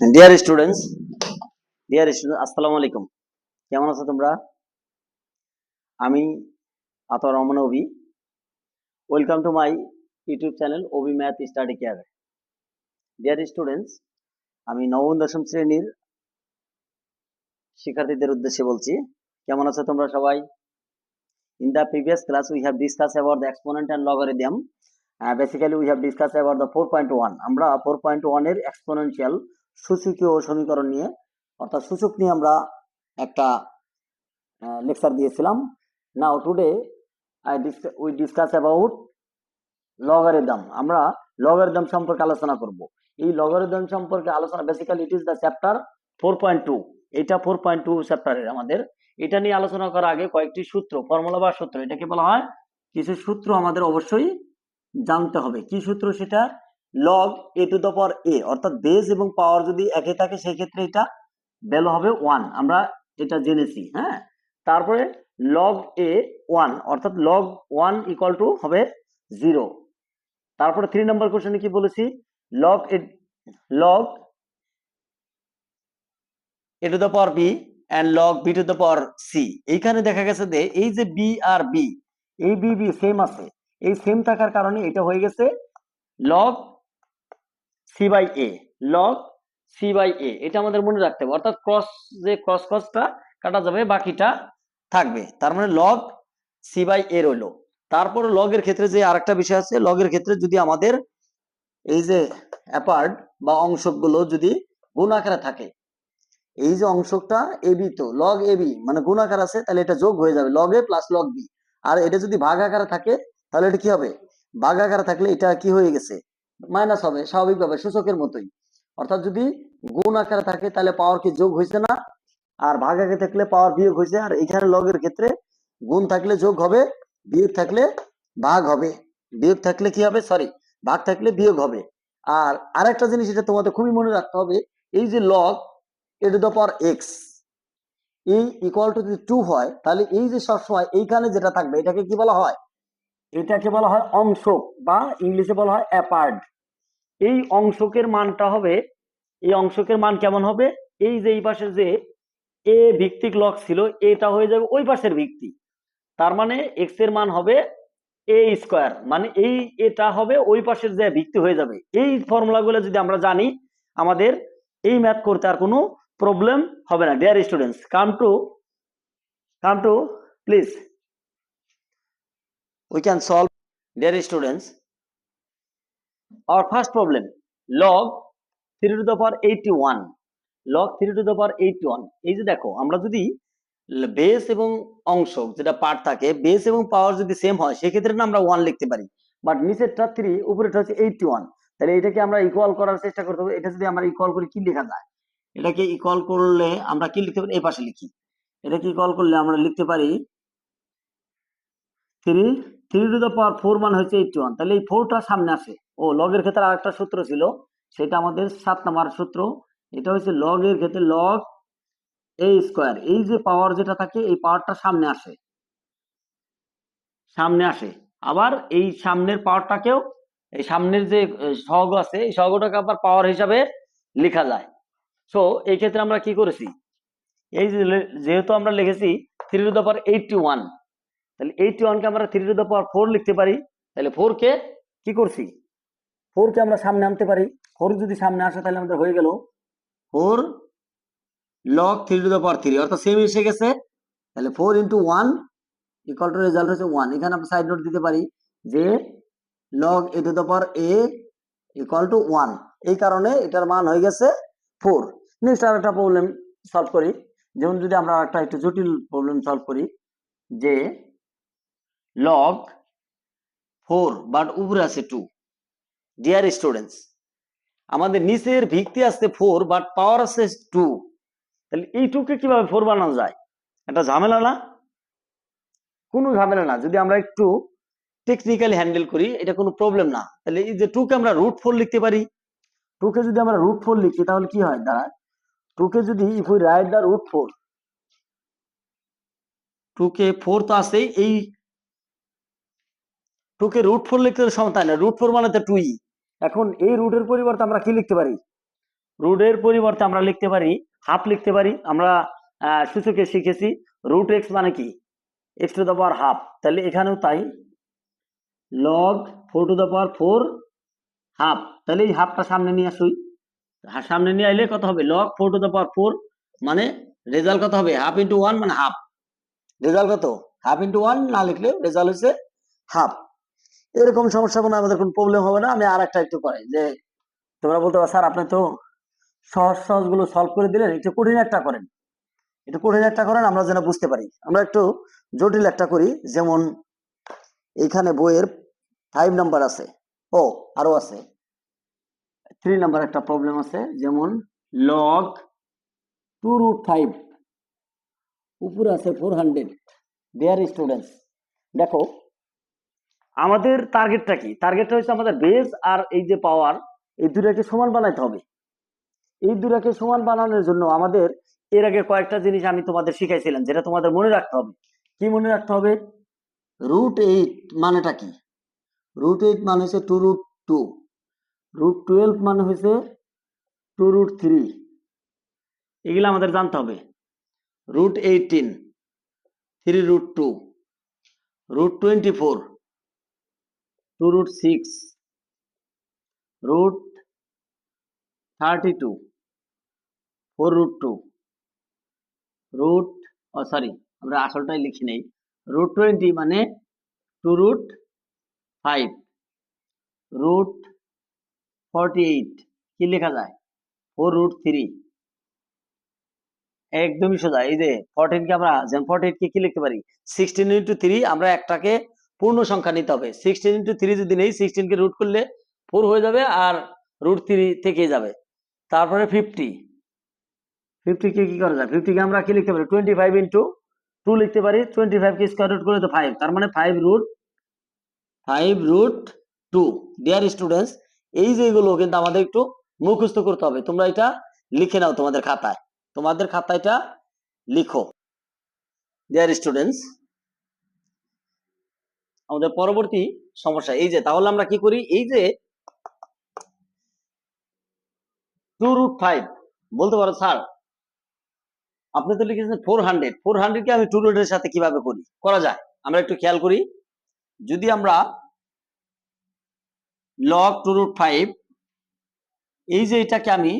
Dear students dear student আসসালামু আলাইকুম। কেমন আছো তোমরা? আমি আতর রহমান অবি welcome to my YouTube channel Abhi math study care dear students আমি নবম, দশম শ্রেণির শিক্ষার্থীদের উদ্দেশ্যে বলছি, কেমন আছো তোমরা সবাই? In the previous class we have discuss about the exponent and logarithm basically we have discuss about the four point one আমরা ফোর পয়েন্ট ওয়ানের এক্সপোনেনশিয়াল সূচকীয় সমীকরণ নিয়ে, অর্থাৎ সূচক নিয়ে আমরা একটা লেকচার দিয়েছিলাম। Now today I we discuss about logarithm আমরা লগারিদম সম্পর্কে আলোচনা করব। এই লগারিদম সম্পর্কে আলোচনা basically it is the chapter four point two এটা ফোর পয়েন্ট টু চ্যাপ্টারের আমাদের। এটা নিয়ে আলোচনা করার আগে কয়েকটি সূত্র ফর্মুলা বা সূত্র, এটাকে বলা হয় কিছু সূত্র আমাদের অবশ্যই জানতে হবে। কি সূত্র সেটা? Log a to the power a অর্থাৎ বেস এবং পাওয়ার যদি একে থাকে সেই ক্ষেত্রে এটা ভ্যালু হবে ওয়ান আমরা এটা জেনেছি হ্যাঁ? তারপরে লগ এ ওয়ান অর্থাৎ লগ ওয়ান ইকুয়াল টু হবে জিরো তারপরে থ্রি নম্বর কোশ্চেনে কি বলেছি? Log a log a to the power b and log b to the power c এইখানে দেখা গেছে যে এই যে বি আর বি এই বি বি সেম আছে। এই সেম থাকার কারণে এটা হয়ে গেছে log c by a log c by a এটা আমাদের মনে রাখতে হবে। অর্থাৎ ক্রস যে ক্রস ক্রসটা কাটা যাবে, বাকিটা থাকবে। তার মানে লগ সি বাই এ রইল। তারপরে লগের ক্ষেত্রে যে আরেকটা বিষয় আছে, লগের ক্ষেত্রে যদি আমাদের এই যে অ্যাপার্ট বা অংশগুলো যদি গুণ আকারে থাকে, এই যে অংশটা এবি তো লগ এবি মানে গুণ আকার আছে, তাহলে এটা যোগ হয়ে যাবে log a plus log b আর এটা যদি ভাগ আকারে থাকে, তাহলে এটা কি হবে? ভাগ আকারে থাকলে এটা কি হয়ে গেছে? মাইনাস হবে, স্বাভাবিকভাবে সূচকের মতোই। অর্থাৎ যদি গুণ আকারে থাকে, তাহলে পাওয়ার কি যোগ হয়েছে না? আর ভাগ আগে থাকলে পাওয়ার বিয়োগ হয়েছে আর এখানে লগের ক্ষেত্রে গুণ থাকলে যোগ হবে, বিয়োগ থাকলে ভাগ হবে। বিয়োগ থাকলে কি হবে? সরি ভাগ থাকলে বিয়োগ হবে। আর আরেকটা জিনিস এটা তোমাদের খুবই মনে রাখতে হবে, এই যে log a to the power x এই ইকুয়াল টু যদি টু হয়, তাহলে এই যে সবসময় এইখানে যেটা থাকবে, এটাকে কি বলা হয়? এটাকে বলা হয় অংশক বা ইংলিশে বলা হয় অ্যাপার্ড। এই অংশকের মানটা হবে, এই অংশকের মান কেমন হবে? এই যে এই পাশে যে এ ভিত্তিক লক ছিল, এটা হয়ে যাবে ওই পাশের ভিত্তি। তার মানে এক্সের মান হবে এ স্কোয়ার মানে এই এটা হবে ওই পাশের যে ভিত্তি হয়ে যাবে। এই ফর্মুলাগুলো যদি আমরা জানি, আমাদের এই ম্যাথ করতে আর কোনো প্রবলেম হবে না। Dear students come to come to please we can solve, dear students, our first problem, log 3 to the power 81 log 3 to the power 81 এই যে দেখো, আমরা যদি বেস এবং অংশ যেটা পার্ট থাকে বেস এবং পাওয়ার যদি সেম হয়, সেক্ষেত্রে না আমরা ওয়ান লিখতে পারি বাট নিচেরটা থ্রি উপরেটা হচ্ছে এইটটি ওয়ান তাহলে এটাকে আমরা ইকুয়াল করার চেষ্টা করতে হবে, এটা যদি আমরা ইকুয়াল করি, কি লেখা যায়? এটাকে ইকুয়াল করলে আমরা কি লিখতে পারি? এই পাশে লিখি, এটাকে ইকুয়াল করলে আমরা লিখতে পারি three three to the power four মানে হচ্ছে এইটটি ওয়ান। তাহলে এই ফোরটা সামনে আসে। ও, লগের ক্ষেত্রে আরেকটা সূত্র ছিল, সেটা আমাদের সাত নাম্বার সূত্র। এটা হচ্ছে লগের ক্ষেত্রে লগ এ স্কোয়ার এই যে পাওয়ার যেটা থাকে, এই পাওয়ারটা সামনে আসে। সামনে আসে। আবার এই সামনের পাওয়ারটাকেও এই সামনের যে সহগ আছে, এই সহগটাকে আবার পাওয়ার হিসাবে লেখা যায়। সো এই ক্ষেত্রে আমরা কি করেছি? এই যেহেতু আমরা লিখেছি, three to the power eighty one. তাহলে এইটটি ওয়ানকে আমরা three to the power four লিখতে পারি। তাহলে ফোর কে? কি করছি? ফোর কে আমরা সামনে আনতে পারি। ফোর যদি সামনে আসে তাহলে আমাদের হয়ে গেল four log three to the power three অর্থাৎ সেম এসে গেছে। তাহলে four into one equal to result হচ্ছে ওয়ান এখানে আমরা সাইড নোট দিতে পারি যে log a to the power a equal to one এই কারণে এটার মান হয়ে গেছে ফোর নেক্সট আর একটা প্রবলেম সলভ করি। যেমন যদি আমরা একটা একটু জটিল প্রবলেম সলভ করি যে লগ ফোর বাট উপরে আছে টু ডিয়ার স্টুডেন্টস আমাদের নিচের ভিত্তি আছে ফোর বাট পাওয়ার আছে টু তাহলে এই টুকে কীভাবে ফোর বানানো যায়? এটা ঝামেলা না? কোনো ঝামেলা না। যদি আমরা একটু টেকনিক্যালি হ্যান্ডেল করি, এটা কোনো প্রবলেম না। তাহলে এই যে টুকে আমরা রুট ফোর লিখতে পারি। টুকে যদি আমরা রুট ফোর লিখি, তাহলে কি হয়? দাঁড়ায় টুকে যদি if we write the root four টুকে ফোর তো আছেই, এই টুকে রুট ফোর লিখতে সমতায় না রুট ফোর মানে তো টুই এখন এই রুটের পরিবর্তে আমরা কি লিখতে পারি? রুটের পরিবর্তে আমরা লিখতে পারি হাফ লিখতে পারি। আমরা সূচকে শিখেছি। রুট এক্স মানে কি? X to the power half তাহলে এখানেও তাই। Log four to the power four half তাহলে এই হাফটা সামনে নিয়ে আসুই। সামনে নিয়ে আইলে কত হবে? Log four to the power four মানে রেজাল্ট কত হবে? হাফ ইন্টু ওয়ান মানে হাফ রেজাল্ট কত? হাফ ইন্টু ওয়ান না লিখলে রেজাল্ট হচ্ছে হাফ এরকম সমস্যা, কোনো আমাদের কোনো প্রবলেম হবে না। আমি আর একটা একটু করাই যে, তোমরা বলতে পারো, স্যার, আপনি তো সহজ সহজগুলো সলভ করে দিলেন, একটু কঠিন একটা করেন। একটু কঠিন একটা করেন, আমরা যেন বুঝতে পারি। আমরা একটু জটিল একটা করি, যেমন এইখানে বইয়ের ফাইভ নাম্বার আছে, ও, আরও আছে। থ্রি নাম্বার একটা প্রবলেম আছে, যেমন লগ টু রুট ফাইভ উপরে আছে ফোর হান্ড্রেড দেয়ার স্টুডেন্টস দেখো আমাদের টার্গেটটা কি? টার্গেটটা হচ্ছে আমাদের বেস আর এই যে পাওয়ার এই দুটাকে সমান বানাইতে হবে। এই দুটাকে সমান বানানোর জন্য আমাদের এর আগে কয়েকটা জিনিস আমি তোমাদের শিখাইছিলাম, যেটা তোমাদের মনে রাখতে হবে। কি মনে রাখতে হবে? রুট এইট মানেটা কি? রুট এইট মানে হচ্ছে two root two root twelve মানে হচ্ছে টু রুট থ্রি এগুলো আমাদের জানতে হবে। Root eighteen three root two root twenty four two root six root thirty two four root two root ও সরি আমরা আসলটাই লিখি নেই রুট টোয়েন্টি মানে two root five root forty eight কি লেখা যায়? ফোর রুট থ্রি একদমই সোজা, এই যে ফোরটিন কে আমরা, যেমন ফর্টি এইট কে কি লিখতে পারি? সিক্সটিন ইন্টু থ্রি আমরা একটাকে পূর্ণ সংখ্যা নিতে হবে। সিক্সটিন ইন্টু থ্রি যদি নেই সিক্সটিন কে রুট করলে ফোর হয়ে যাবে আর রুট থ্রি থেকে যাবে। তারপরে ফিফটি ফিফটিকে কি করা যায়? ফিফটিকে আমরা কি লিখতে পারি? টোয়েন্টি ফাইভ ইন্টু টু লিখতে পারি। টোয়েন্টি ফাইভ কে স্কোয়ার রুট করে তো ফাইভ তার মানে five root five root two dear students এই যেগুলো কিন্তু আমাদের একটু মুখস্থ করতে হবে। তোমরা এটা লিখে নাও তোমাদের খাতায়। তোমাদের খাতায় এটা লিখো। ডিয়ার স্টুডেন্টস আমাদের পরবর্তী সমস্যা। এই যে, তাহলে আমরা কি করি? এই যে টু রুট ফাইভ বলতে পারো স্যার আপনি তো লিখেছেন ফোর হান্ড্রেড ফোর হান্ড্রেড কে আমি টু রুটের সাথে কীভাবে করি? করা যায়। আমরা একটু খেয়াল করি। যদি আমরা লগ টু রুট ফাইভ এই যে এটাকে আমি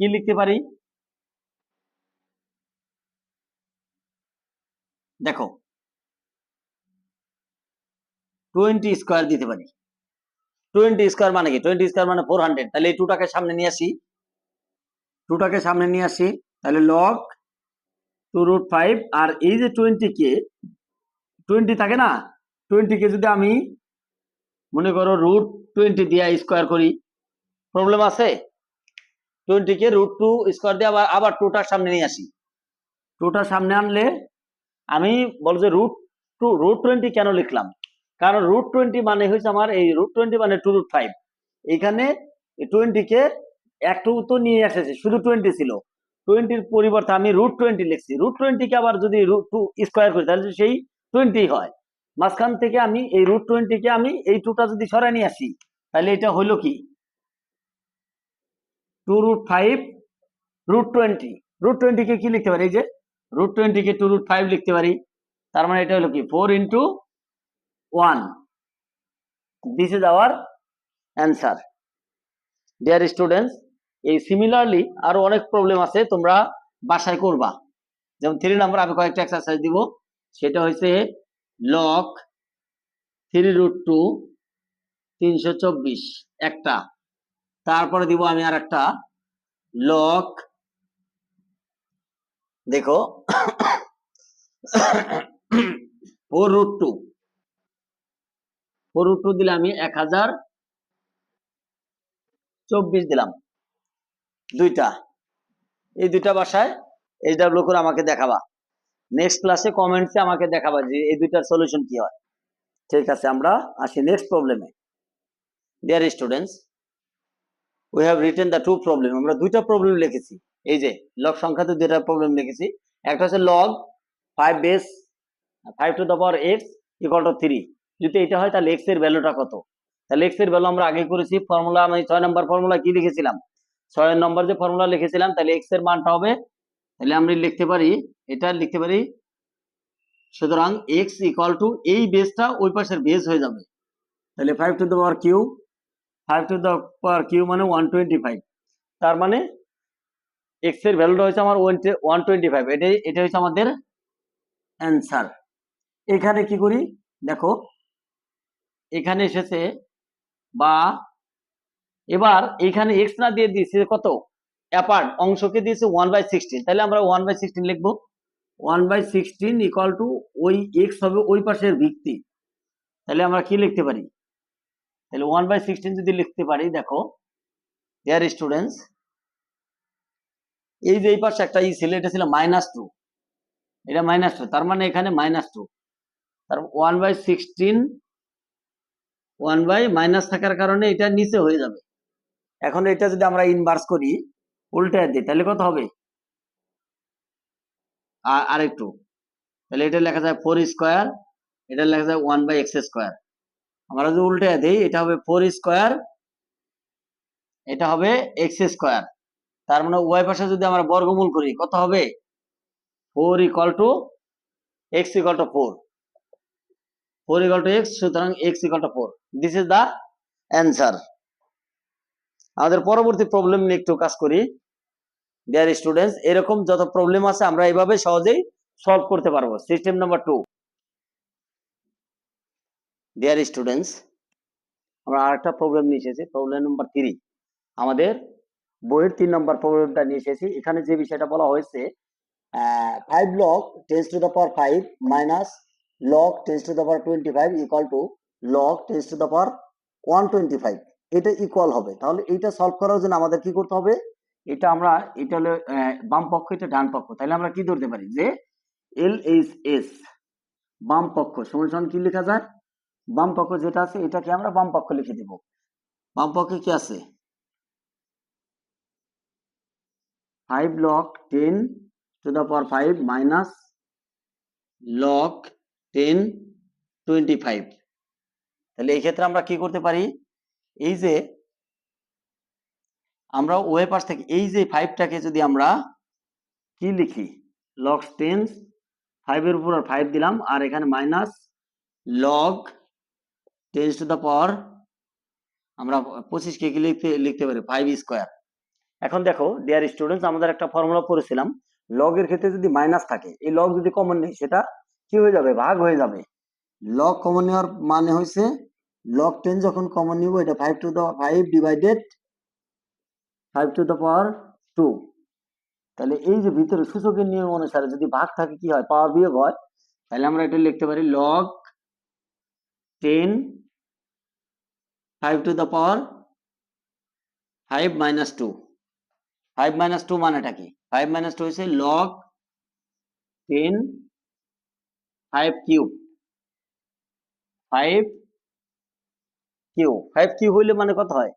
কি লিখতে পারি? দেখো টোয়েন্টি স্কোয়ার দিতে পারি। টোয়েন্টি স্কোয়ার মানে কি? টোয়েন্টি স্কোয়ার মানে ফোর হান্ড্রেড তাহলে এই টুটাকে সামনে নিয়ে আসি। টুটাকে সামনে নিয়ে আসি। তাহলে লক টু রুট ফাইভ আর এই যে টোয়েন্টি কে টোয়েন্টি থাকে না? টোয়েন্টি কে যদি আমি মনে করো রুট টোয়েন্টি দিয়ে স্কোয়ার করি প্রবলেম আছে? টোয়েন্টি কে রুট টু স্কোয়ার দিয়ে আবার আবার টুটার সামনে নিয়ে আসি। টুটার সামনে আনলে আমি বল যে রুট টু রুট টোয়েন্টি কেন লিখলাম? কারণ রুট টোয়েন্টি মানে হচ্ছে আমার এই রুট টোয়েন্টি মানে টু রুট ফাইভ এখানে টোয়েন্টি কে একটু তো নিয়ে এসেছে, শুধু টোয়েন্টি ছিল। টোয়েন্টির পরিবর্তে আমি রুট টোয়েন্টি লিখছি। রুট টোয়েন্টি কে আবার যদি রুট টু স্কোয়ার করি, তাহলে সেই টোয়েন্টি হয়। মাঝখান থেকে আমি এই রুট টোয়েন্টি কে আমি এই টুটা যদি সরাই নিয়ে আসি, তাহলে এটা হইল কি? Two root five root twenty root twenty কে কি লিখতে পারি? এই যে রুট টোয়েন্টি কে টু রুট ফাইভ লিখতে পারি। তার মানে এটা হলো কি? Four into one this is our answer dear students এই সিমিলারলি আরও অনেক প্রবলেম আছে, তোমরা বাসায় করবা। যেমন থ্রি নাম্বার আমি কয়েকটা এক্সারসাইজ দিব। সেটা হয়েছে লক থ্রি রুট টু তিনশো চব্বিশ, একটা। তারপরে দিব আমি আর একটা লক দেখো four root two four two দিলে আমি এক হাজার চব্বিশ দিলাম। দুইটা। এই দুইটা বাসায় ডাব্লিউ করে আমাকে দেখাবা। নেক্সট ক্লাসে কমেন্টসে আমাকে দেখাবা যে এই দুইটার সলিউশন কি হয়। ঠিক আছে, আমরা আসি নেক্সট প্রবলেমে dear students we have written the two problem আমরা দুইটা প্রবলেম লিখেছি। এই যে লগ সংখ্যাতে দুইটা প্রবলেম লিখেছি। একটা হচ্ছে log five base five to the power x equal to three যদি এটা হয়, তাহলে এক্সের ভ্যালুটা কত? তাহলে এক্সের ভ্যালু আমরা আগে করেছি ফর্মুলা আমি ছয় নম্বর ফর্মুলা কি লিখেছিলাম? ছয় নম্বর যে ফর্মুলা লিখেছিলাম, তাহলে এক্সের মানটা হবে, তাহলে আমরা লিখতে পারি, এটা লিখতে পারি, সুতরাং এক্স ইকুয়াল টু এই বেসটা ওই পাশের বেস হয়ে যাবে। তাহলে five to the power cube five to the power cube মানে ওয়ান টোয়েন্টি ফাইভ তার মানে এক্সের ভ্যালুটা হচ্ছে আমার ওয়ান টোয়েন্টি ফাইভ এটাই এটা হচ্ছে আমাদের অ্যান্সার এখানে কি করি? দেখো এখানে এসেছে বা এবার এখানে এক্স না দিয়ে দিয়েছে কত? অ্যাপার্ট অংশকে দিয়েছে ওয়ান বাই সিক্সটিন তাহলে আমরা ওয়ান বাই সিক্সটিন লিখব। One by sixteen equal to ওই এক্স হবে ওই পাশের ভিত্তি। তাহলে আমরা কি লিখতে পারি? তাহলে ওয়ান বাই সিক্সটিন যদি লিখতে পারি, দেখো দেয়ার স্টুডেন্টস এই যে এই পাশে একটা ই ছিল, এটা ছিল মাইনাস টু এটা মাইনাস টু তার মানে এখানে মাইনাস টু তার one by sixteen one by minus থাকার কারণে এটা নিচে হয়ে যাবে। এখন এটা যদি আমরা ইনভার্স করি, উল্টে দিই, তাহলে কত হবে? আর, আরেকটু। তাহলে এটা লেখা যায় ফোর স্কোয়ার এটা লেখা যায় ওয়ান বাই এক্স স্কোয়ার আমরা যদি উল্টে দিই, এটা হবে ফোর স্কোয়ার এটা হবে এক্স স্কোয়ার তার মানে উভয় পাশে যদি আমরা বর্গমূল করি, কত হবে? Four equal to x equal to four four equal to x সুতরাং x equal to four this is the answer আমাদের পরবর্তী প্রবলেম নিয়ে একটু কাজ করি। ডিয়ার স্টুডেন্টস এরকম যত প্রবলেম আছে, আমরা এইভাবে সহজেই সলভ করতে পারব। System number two dear students আমরা আরেকটা প্রবলেম নিয়ে এসেছি। প্রবলেম নাম্বার থ্রি আমাদের বইয়ের তিন নম্বর প্রবলেমটা নিয়ে এসেছি। এখানে যে বিষয়টা বলা হয়েছে five log tens to the power five minus log tens to the power twenty five equal to log tens to the power one twenty five এটা ইকুয়াল হবে। তাহলে এইটা সলভ করার জন্য আমাদের কি করতে হবে? এটা আমরা, এটা হলো বাম পক্ষ, এটা ডান পক্ষ। তাহলে আমরা কি ধরতে পারি? যে এল এইচ এস বাম পক্ষ, সমান কি লেখা যায়? বাম পক্ষ যেটা আছে, এটাকে আমরা বাম পক্ষ লিখে দেব। বাম পক্ষে কি আছে? Five log ten to the power five minus log ten twenty five তাহলে এই ক্ষেত্রে আমরা কি করতে পারি? এই যে আমরা ওয়ে পাশ থেকে এই যে ফাইভটাকে যদি আমরা কি লিখি? লগ টেন ফাইভের উপর আর ফাইভ দিলাম, আর এখানে minus log ten to the power আমরা পঁচিশকে কি লিখতে লিখতে পারি? ফাইভ স্কোয়ার এখন দেখো ডিয়ার স্টুডেন্টস আমাদের একটা ফর্মুলা পড়েছিলাম লগের ক্ষেত্রে যদি মাইনাস থাকে, এই লগ যদি কমন নেই, সেটা কি হয়ে যাবে? ভাগ হয়ে যাবে। লগ কমন নেওয়ার মানে হয়েছে লগ টেন যখন কমন নিব, এটা five to the five divided five to the power two তাহলে এই যে ভিতরে সূচকের নিয়ম অনুসারে যদি ভাগ থাকে, কি হয়? পাওয়ার বিয়োগ হয়, তাহলে আমরা এটা লিখতে পারি log ten five to the power five minus two five minus two মানেটা কি? ফাইভ মাইনাস টু হচ্ছে log ten five cube five cube five cube হইলে মানে কত হয়?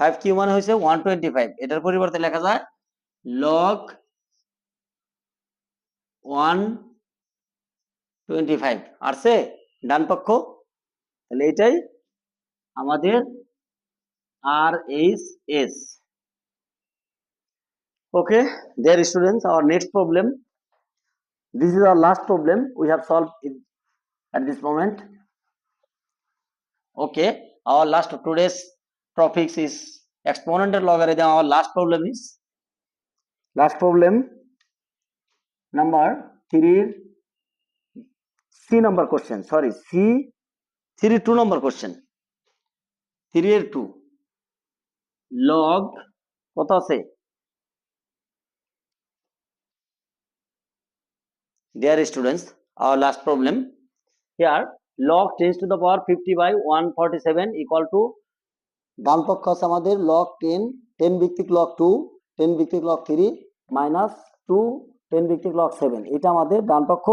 ফাইভ কিউ মানে হচ্ছে ওয়ান টোয়েন্টি ফাইভ এটার পরিবর্তে লেখা যায় লগ ওয়ান টোয়েন্টি ফাইভ আসছে? ডান পক্ষ। তাহলে এটাই আমাদের R H S okay, dear students, our next problem. This is our last problem we have solved at this moment. Okay our last today's topics is exponential logarithm our last problem is last problem number 3 c number question sorry c 3 2 number question 3 এর 2 log কত আছে Dear students, our last problem here log tends to the power 50 by 147 equal to ডান পক্ষ আছে আমাদের, log 10 10 ভিত্তিক log 2 10 ভিত্তিক log 3 minus 2 10 ভিত্তিক log 7 এটা আমাদের ডান পক্ষ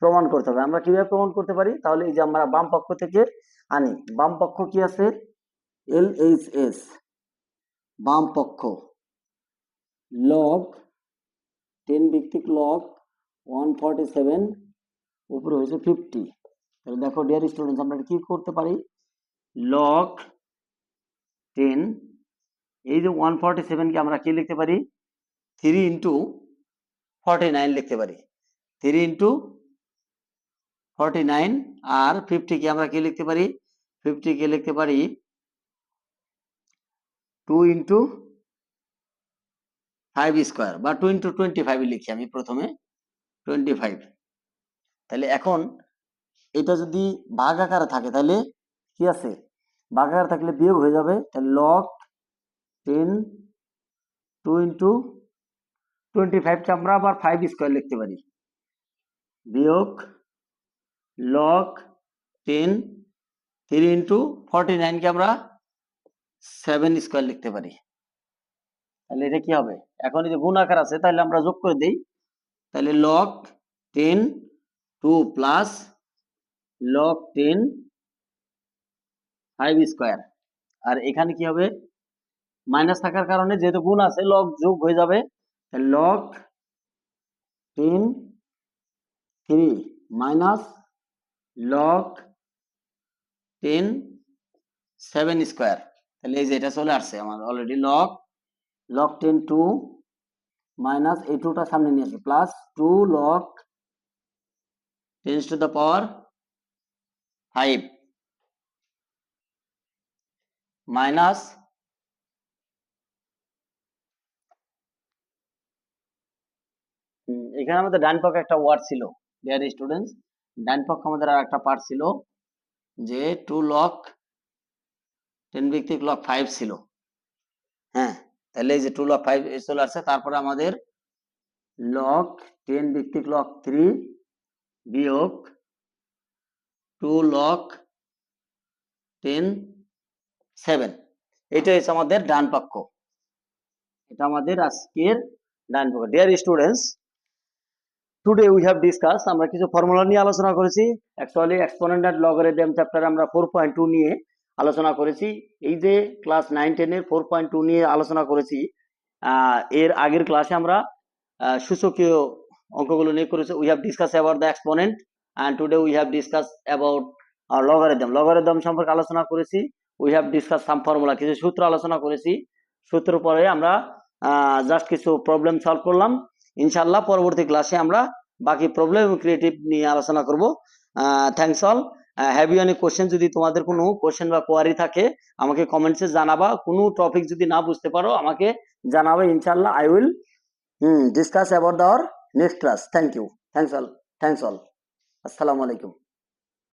প্রমাণ করতে হবে। আমরা কীভাবে প্রমাণ করতে পারি? তাহলে এই যে আমরা বাম পক্ষ থেকে আনি। বাম পক্ষ কি আছে? এল এইচ এস বাম পক্ষ log 10 ভিত্তিক log ওয়ান ফর্টি সেভেন উপরে হয়েছে ফিফটি তাহলে দেখো ডিয়ার স্টুডেন্টস আমরা কি করতে পারি? লগ টেন এই যে ওয়ান ফর্টি সেভেনকে আমরা কি লিখতে পারি? থ্রি ইন্টু ফর্টি নাইন লিখতে পারি। থ্রি ইন্টু ফর্টি নাইন আর ফিফটিকে আমরা কি লিখতে পারি? ফিফটিকে লিখতে পারি টু ইন্টু ফাইভ স্কোয়ার বা টু ইন্টু টোয়েন্টি ফাইভ লিখি আমি প্রথমে। টোয়েন্টি ফাইভ তাহলে এখন এটা যদি ভাগ আকারে থাকে তাহলে কি আছে? ভাগ আকারে থাকলে বিয়োগ হয়ে যাবে তাহলে log ten two into twenty ফাইভকে আমরা আবার ফাইভ স্কোয়ার লিখতে পারি। বিয়োগ log ten three into forty নাইনকে আমরা সেভেন স্কোয়ার লিখতে পারি। তাহলে এটা কি হবে? এখন যে গুণ আকার আছে তাহলে আমরা যোগ করে দিই। তাহলে log ten two plus log ten five square আর এখানে কি হবে? মাইনাস থাকার কারণে যেহেতু গুণ আছে লক যোগ হয়ে যাবে। Log ten three minus log ten seven square তাহলে এই যে এটা চলে আসছে আমার already log log ten two minus এই টুটা সামনে নিয়ে আসবে plus two log tens to the power five minus এখানে আমাদের ডান পক্ষে একটা ওয়ার্ড ছিল। ডিয়ার স্টুডেন্টস ডান পক্ষে আমাদের আর একটা পার্ট ছিল যে টু লক টেন ভিত্তিক লক ফাইভ ছিল। হ্যাঁ তাহলে এই যে টু লক ফাইভ চলে আসছে, তারপরে আমাদের লক টেন ভিত্তিক লক থ্রি বিয়োগ টু লক টেন সেভেন। এটা হচ্ছে আমাদের ডান পক্ষ। এটা আমাদের আজকের ডান পক্ষ। Dear students today we have discuss আমরা কিছু ফর্মুলা নিয়ে আলোচনা করেছি। অ্যাকচুয়ালি এক্সপোনেন্ট অ্যান্ড লগারিদম চ্যাপ্টারে আমরা ফোর পয়েন্ট টু নিয়ে আলোচনা করেছি। এই যে ক্লাস নাইন টেনের ফোর পয়েন্ট টু নিয়ে আলোচনা করেছি এর আগের ক্লাসে আমরা সূচকীয় অঙ্কগুলো নিয়ে করেছি। We have discuss about the exponent and today we have discuss about logarithm logarithm সম্পর্কে আলোচনা করেছি। We have discuss some formula কিছু সূত্র আলোচনা করেছি। সূত্র পরে আমরা জাস্ট কিছু প্রবলেম সলভ করলাম। ইনশাল্লাহ পরবর্তী ক্লাসে আমরা বাকি প্রবলেম ক্রিয়েটিভ নিয়ে আলোচনা করব। Thanks all have you any question যদি তোমাদের কোনো কোশ্চেন বা কোয়ারি থাকে, আমাকে কমেন্টসে জানাবা। কোনো টপিক যদি না বুঝতে পারো, আমাকে জানাবে। ইনশাল্লাহ I will discuss about our next class thank you thanks all thanks all আসসালামু আলাইকুম।